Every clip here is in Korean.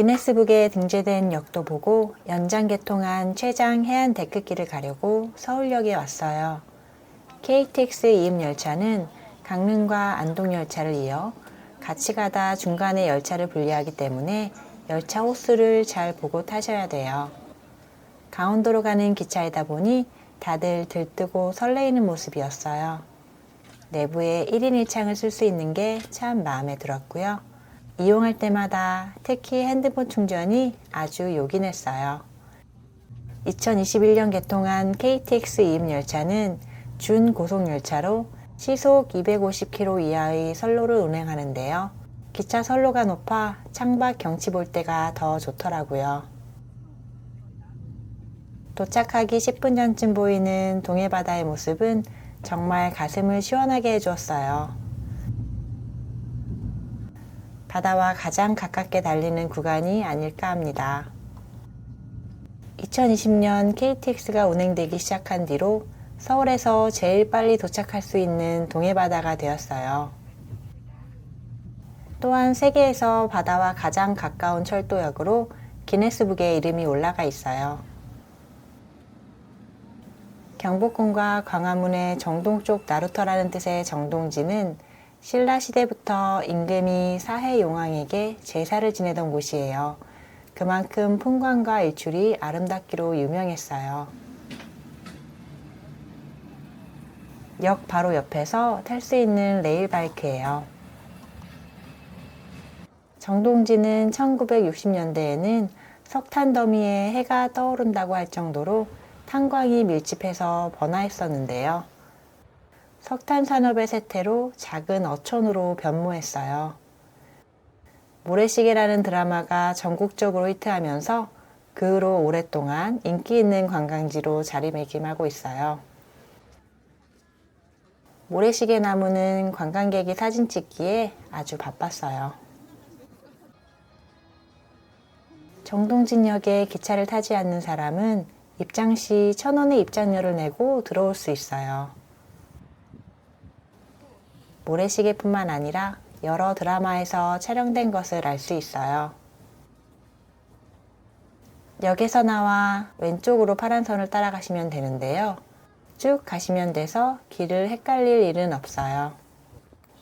기네스북에 등재된 역도 보고 연장 개통한 최장 해안 데크길을 가려고 서울역에 왔어요. KTX 이음 열차는 강릉과 안동 열차를 이어 같이 가다 중간에 열차를 분리하기 때문에 열차 호수를 잘 보고 타셔야 돼요. 강원도로 가는 기차이다 보니 다들 들뜨고 설레이는 모습이었어요. 내부에 1인 1창을 쓸 수 있는 게 참 마음에 들었고요. 이용할 때마다 특히 핸드폰 충전이 아주 요긴했어요. 2021년 개통한 KTX 이음 열차는 준 고속 열차로 시속 250km 이하의 선로를 운행하는데요. 기차 선로가 높아 창밖 경치 볼 때가 더 좋더라고요. 도착하기 10분 전쯤 보이는 동해바다의 모습은 정말 가슴을 시원하게 해주었어요. 바다와 가장 가깝게 달리는 구간이 아닐까 합니다. 2020년 KTX가 운행되기 시작한 뒤로 서울에서 제일 빨리 도착할 수 있는 동해바다가 되었어요. 또한 세계에서 바다와 가장 가까운 철도역으로 기네스북에 이름이 올라가 있어요. 경복궁과 광화문의 정동 쪽 나루터라는 뜻의 정동지는 신라 시대부터 임금이 사해 용왕에게 제사를 지내던 곳이에요. 그만큼 풍광과 일출이 아름답기로 유명했어요. 역 바로 옆에서 탈 수 있는 레일 바이크예요. 정동지는 1960년대에는 석탄 더미에 해가 떠오른다고 할 정도로 탄광이 밀집해서 번화했었는데요. 석탄 산업의 쇠퇴로 작은 어촌으로 변모했어요. 모래시계라는 드라마가 전국적으로 히트하면서 그 후로 오랫동안 인기 있는 관광지로 자리매김하고 있어요. 모래시계 나무는 관광객이 사진 찍기에 아주 바빴어요. 정동진역에 기차를 타지 않는 사람은 입장 시 천원의 입장료를 내고 들어올 수 있어요. 모래시계뿐만 아니라 여러 드라마에서 촬영된 것을 알 수 있어요. 역에서 나와 왼쪽으로 파란 선을 따라가시면 되는데요. 쭉 가시면 돼서 길을 헷갈릴 일은 없어요.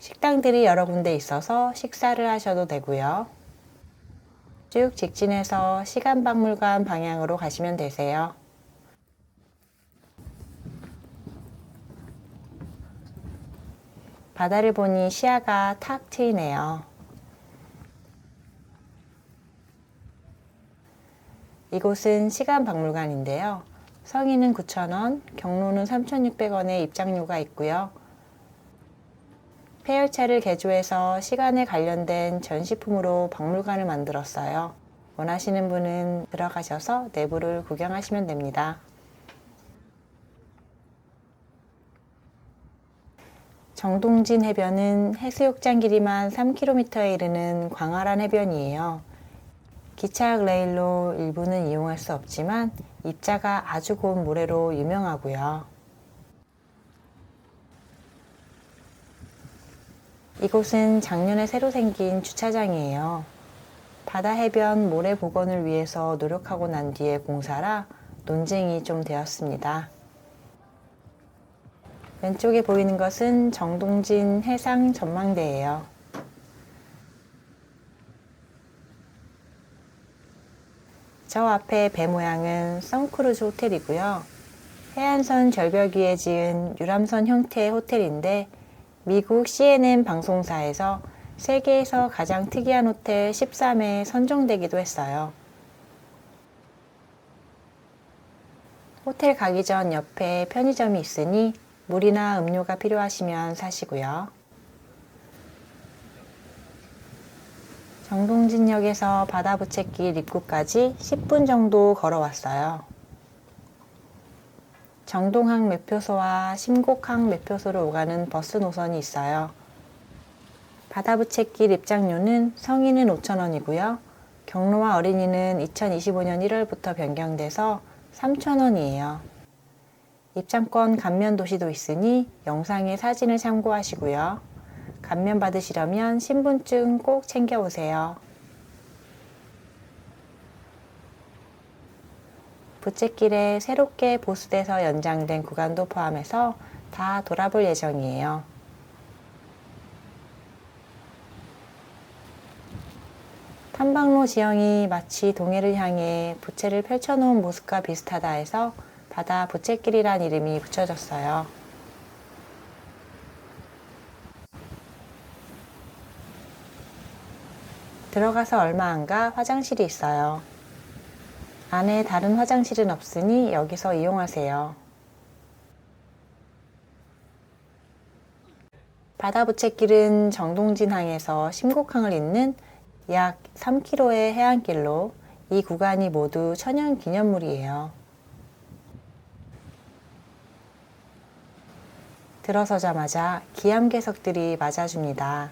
식당들이 여러 군데 있어서 식사를 하셔도 되고요. 쭉 직진해서 시간박물관 방향으로 가시면 되세요. 바다를 보니 시야가 탁 트이네요. 이곳은 시간박물관인데요. 성인은 9,000원, 경로는 3,600원의 입장료가 있고요. 폐열차를 개조해서 시간에 관련된 전시품으로 박물관을 만들었어요. 원하시는 분은 들어가셔서 내부를 구경하시면 됩니다. 정동진 해변은 해수욕장 길이만 3km에 이르는 광활한 해변이에요. 기차역 레일로 일부는 이용할 수 없지만 입자가 아주 고운 모래로 유명하고요. 이곳은 작년에 새로 생긴 주차장이에요. 바다 해변 모래 복원을 위해서 노력하고 난 뒤에 공사라 논쟁이 좀 되었습니다. 왼쪽에 보이는 것은 정동진 해상 전망대예요. 저 앞에 배 모양은 선크루즈 호텔이고요. 해안선 절벽 위에 지은 유람선 형태의 호텔인데 미국 CNN 방송사에서 세계에서 가장 특이한 호텔 13회에 선정되기도 했어요. 호텔 가기 전 옆에 편의점이 있으니 물이나 음료가 필요하시면 사시고요. 정동진역에서 바다부채길 입구까지 10분 정도 걸어왔어요. 정동항 매표소와 심곡항 매표소로 오가는 버스 노선이 있어요. 바다부채길 입장료는 성인은 5,000원이고요. 경로와 어린이는 2025년 1월부터 변경돼서 3,000원이에요. 입장권 감면 도시도 있으니 영상에 사진을 참고하시고요. 감면 받으시려면 신분증 꼭 챙겨오세요. 부채길에 새롭게 보수돼서 연장된 구간도 포함해서 다 돌아볼 예정이에요. 탐방로 지형이 마치 동해를 향해 부채를 펼쳐놓은 모습과 비슷하다 해서 바다 부채길이란 이름이 붙여졌어요. 들어가서 얼마 안 가 화장실이 있어요. 안에 다른 화장실은 없으니 여기서 이용하세요. 바다부채길은 정동진항에서 심곡항을 잇는 약 3km의 해안길로 이 구간이 모두 천연 기념물이에요. 들어서자마자 기암괴석들이 맞아줍니다.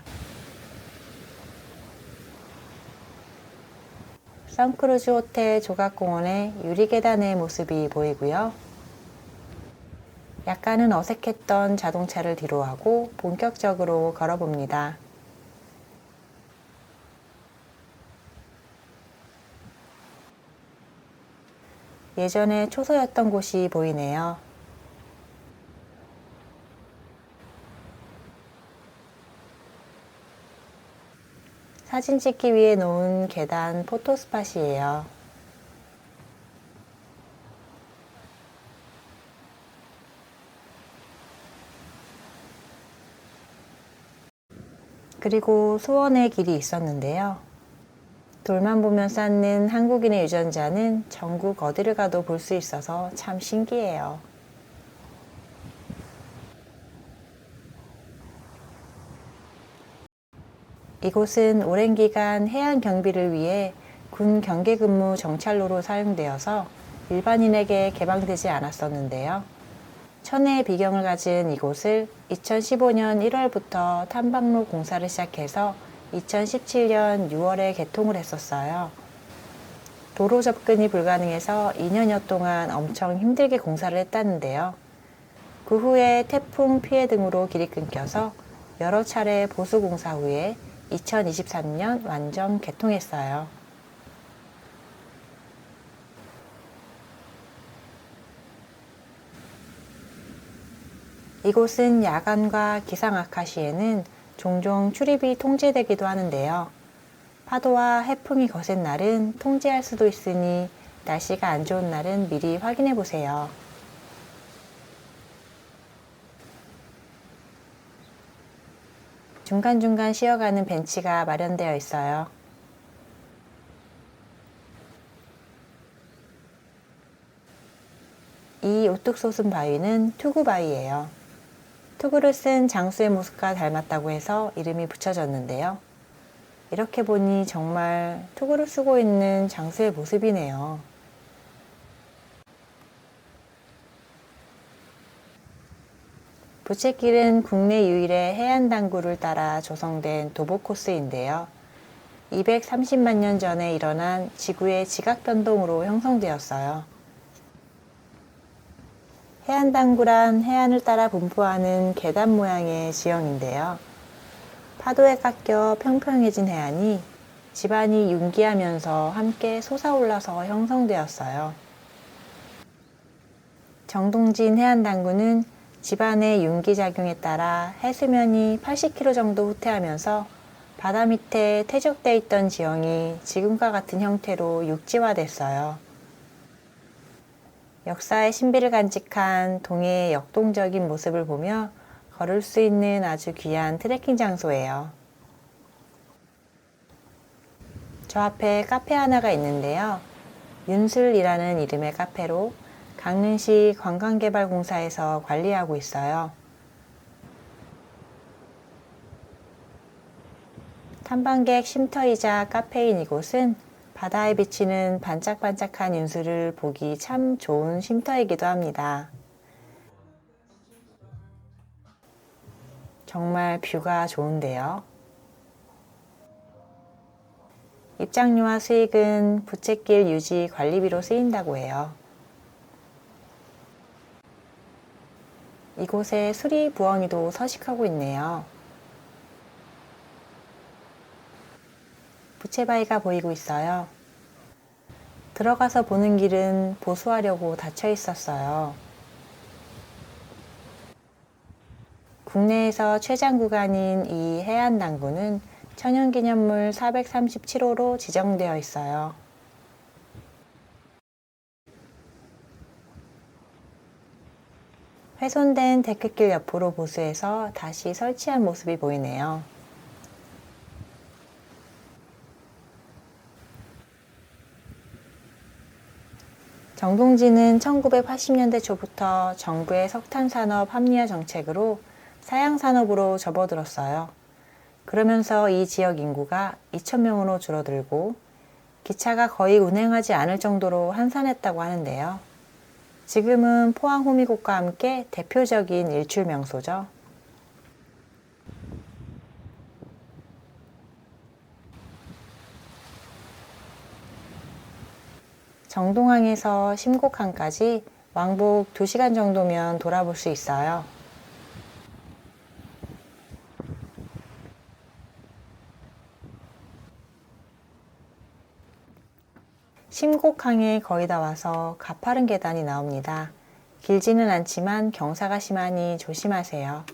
선크루즈 호텔 조각공원의 유리계단의 모습이 보이고요. 약간은 어색했던 자동차를 뒤로하고 본격적으로 걸어봅니다. 예전에 초소였던 곳이 보이네요. 사진 찍기 위해 놓은 계단 포토스팟이에요. 그리고 소원의 길이 있었는데요. 돌만 보면 쌓는 한국인의 유전자는 전국 어디를 가도 볼 수 있어서 참 신기해요. 이곳은 오랜 기간 해안 경비를 위해 군 경계 근무 정찰로로 사용되어서 일반인에게 개방되지 않았었는데요. 천혜의 비경을 가진 이곳을 2015년 1월부터 탐방로 공사를 시작해서 2017년 6월에 개통을 했었어요. 도로 접근이 불가능해서 2년여 동안 엄청 힘들게 공사를 했다는데요. 그 후에 태풍 피해 등으로 길이 끊겨서 여러 차례 보수 공사 후에 2023년 완전 개통했어요. 이곳은 야간과 기상 악화 시에는 종종 출입이 통제되기도 하는데요. 파도와 해풍이 거센 날은 통제할 수도 있으니 날씨가 안 좋은 날은 미리 확인해 보세요. 중간중간 쉬어가는 벤치가 마련되어 있어요. 이 우뚝 솟은 바위는 투구 바위예요. 투구를 쓴 장수의 모습과 닮았다고 해서 이름이 붙여졌는데요. 이렇게 보니 정말 투구를 쓰고 있는 장수의 모습이네요. 부채길은 국내 유일의 해안 당구를 따라 조성된 도보 코스인데요. 230만 년 전에 일어난 지구의 지각 변동으로 형성되었어요. 해안 당구란 해안을 따라 분포하는 계단 모양의 지형인데요. 파도에 깎여 평평해진 해안이 집안이 융기하면서 함께 솟아올라서 형성되었어요. 정동진 해안 당구는 집안의 융기작용에 따라 해수면이 80km 정도 후퇴하면서 바다 밑에 퇴적되어 있던 지형이 지금과 같은 형태로 육지화됐어요. 역사의 신비를 간직한 동해의 역동적인 모습을 보며 걸을 수 있는 아주 귀한 트레킹 장소예요. 저 앞에 카페 하나가 있는데요. 윤슬이라는 이름의 카페로 강릉시 관광개발공사에서 관리하고 있어요. 탐방객 쉼터이자 카페인 이곳은 바다에 비치는 반짝반짝한 윤수를 보기 참 좋은 쉼터이기도 합니다. 정말 뷰가 좋은데요. 입장료와 수익은 부채길 유지 관리비로 쓰인다고 해요. 이곳에 수리 부엉이도 서식하고 있네요. 부채바위가 보이고 있어요. 들어가서 보는 길은 보수하려고 닫혀 있었어요. 국내에서 최장 구간인 이 해안 당구는 천연기념물 437호로 지정되어 있어요. 훼손된 데크길 옆으로 보수해서 다시 설치한 모습이 보이네요. 정동진은 1980년대 초부터 정부의 석탄산업 합리화 정책으로 사양산업으로 접어들었어요. 그러면서 이 지역 인구가 2,000명으로 줄어들고 기차가 거의 운행하지 않을 정도로 한산했다고 하는데요. 지금은 포항 호미곶과 함께 대표적인 일출 명소죠. 정동항에서 심곡항까지 왕복 2시간 정도면 돌아볼 수 있어요. 심곡항에 거의 다 와서 가파른 계단이 나옵니다. 길지는 않지만 경사가 심하니 조심하세요.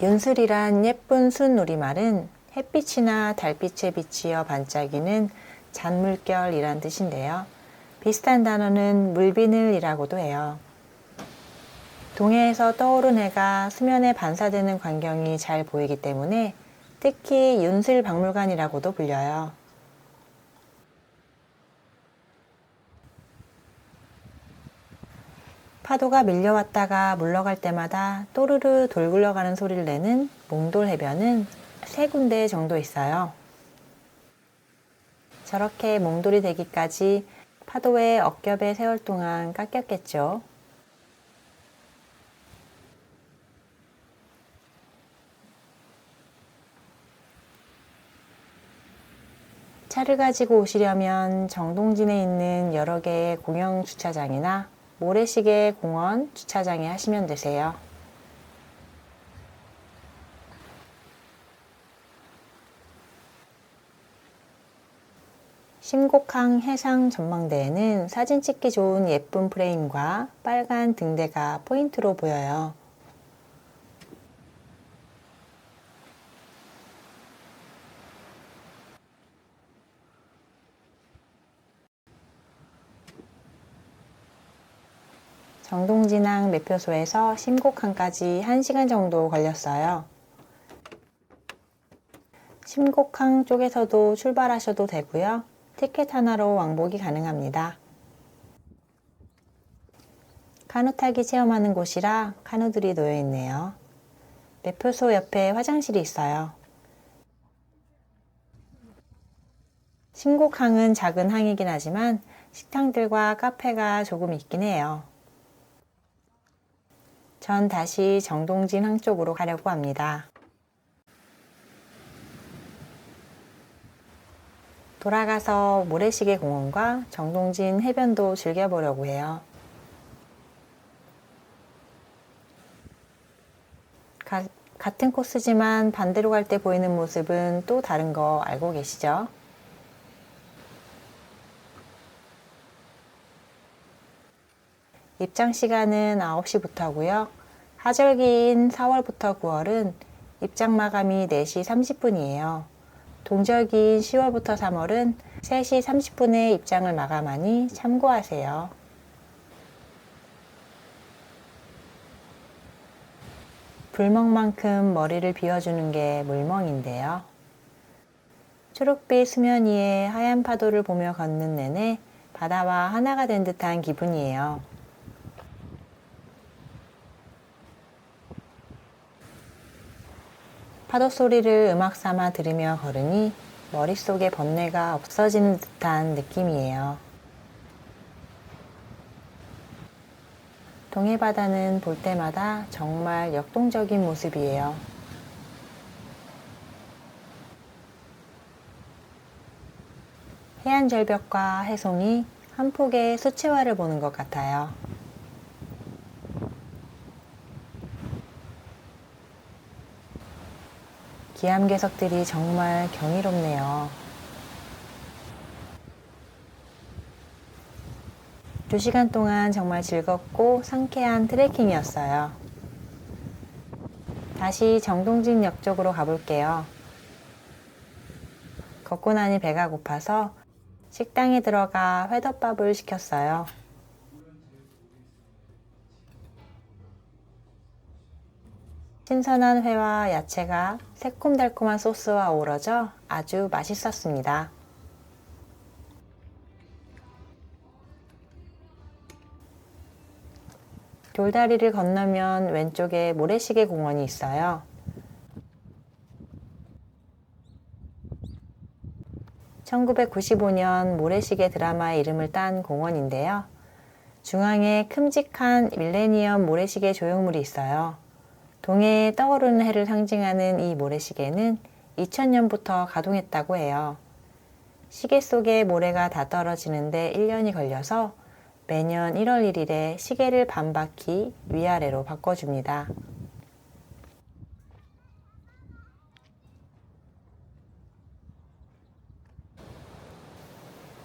윤슬이란 예쁜 순 우리말은 햇빛이나 달빛에 비치어 반짝이는 잔물결이란 뜻인데요. 비슷한 단어는 물비늘이라고도 해요. 동해에서 떠오른 해가 수면에 반사되는 광경이 잘 보이기 때문에 특히 윤슬 박물관이라고도 불려요. 파도가 밀려왔다가 물러갈 때마다 또르르 돌 굴러가는 소리를 내는 몽돌 해변은 세 군데 정도 있어요. 저렇게 몽돌이 되기까지 파도에 억겹의 세월 동안 깎였겠죠. 차를 가지고 오시려면 정동진에 있는 여러 개의 공영 주차장이나 모래시계 공원 주차장에 하시면 되세요. 심곡항 해상 전망대에는 사진 찍기 좋은 예쁜 프레임과 빨간 등대가 포인트로 보여요. 정동진항 매표소에서 심곡항까지 1시간 정도 걸렸어요. 심곡항 쪽에서도 출발하셔도 되고요. 티켓 하나로 왕복이 가능합니다. 카누 타기 체험하는 곳이라 카누들이 놓여 있네요. 매표소 옆에 화장실이 있어요. 심곡항은 작은 항이긴 하지만 식당들과 카페가 조금 있긴 해요. 전 다시 정동진 항 쪽으로 가려고 합니다. 돌아가서 모래시계 공원과 정동진 해변도 즐겨보려고 해요. 가, 같은 코스지만 반대로 갈 때 보이는 모습은 또 다른 거 알고 계시죠? 입장 시간은 9시부터고요. 하절기인 4월부터 9월은 입장 마감이 4시 30분이에요. 동절기인 10월부터 3월은 3시 30분에 입장을 마감하니 참고하세요. 불멍만큼 머리를 비워주는 게 물멍인데요. 초록빛 수면 위에 하얀 파도를 보며 걷는 내내 바다와 하나가 된 듯한 기분이에요. 파도 소리를 음악 삼아 들으며 걸으니 머릿속에 번뇌가 없어지는 듯한 느낌이에요. 동해바다는 볼 때마다 정말 역동적인 모습이에요. 해안 절벽과 해송이 한 폭의 수채화를 보는 것 같아요. 기암괴석들이 정말 경이롭네요. 두 시간 동안 정말 즐겁고 상쾌한 트레킹이었어요. 다시 정동진역 쪽으로 가볼게요. 걷고 나니 배가 고파서 식당에 들어가 회덮밥을 시켰어요. 신선한 회와 야채가 새콤달콤한 소스와 어우러져 아주 맛있었습니다. 돌다리를 건너면 왼쪽에 모래시계 공원이 있어요. (1995년) 모래시계 드라마의 이름을 딴 공원인데요. 중앙에 큼직한 밀레니엄 모래시계 조형물이 있어요. 동해에 떠오르는 해를 상징하는 이 모래시계는 2000년부터 가동했다고 해요. 시계 속에 모래가 다 떨어지는데 1년이 걸려서 매년 1월 1일에 시계를 반바퀴 위아래로 바꿔줍니다.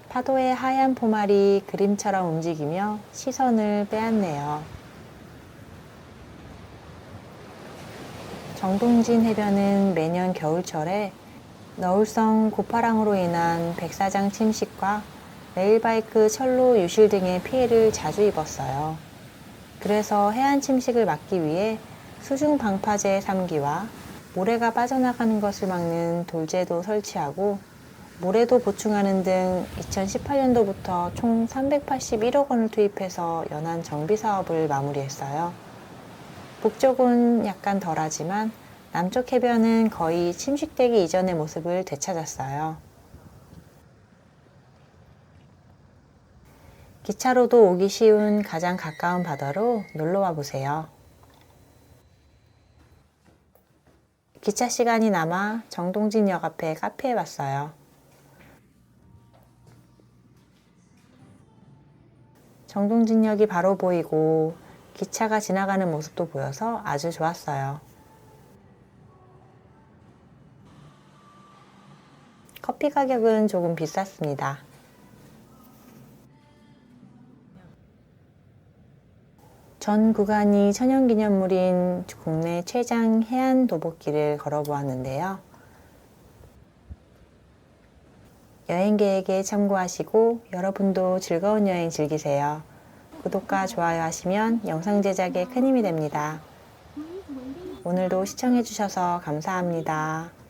파도의 하얀 포말이 그림처럼 움직이며 시선을 빼앗네요. 정동진 해변은 매년 겨울철에 너울성 고파랑으로 인한 백사장 침식과 레일바이크 철로 유실 등의 피해를 자주 입었어요. 그래서 해안 침식을 막기 위해 수중 방파제 3기와 모래가 빠져나가는 것을 막는 돌제도 설치하고 모래도 보충하는 등 2018년도부터 총 381억 원을 투입해서 연안 정비 사업을 마무리했어요. 북쪽은 약간 덜하지만 남쪽 해변은 거의 침식되기 이전의 모습을 되찾았어요. 기차로도 오기 쉬운 가장 가까운 바다로 놀러 와 보세요. 기차 시간이 남아 정동진역 앞에 카페에 왔어요. 정동진역이 바로 보이고 기차가 지나가는 모습도 보여서 아주 좋았어요. 커피 가격은 조금 비쌌습니다. 전 구간이 천연기념물인 국내 최장 해안 도보길을 걸어보았는데요. 여행 계획에 참고하시고 여러분도 즐거운 여행 즐기세요. 구독과 좋아요 하시면 영상 제작에 큰 힘이 됩니다. 오늘도 시청해주셔서 감사합니다.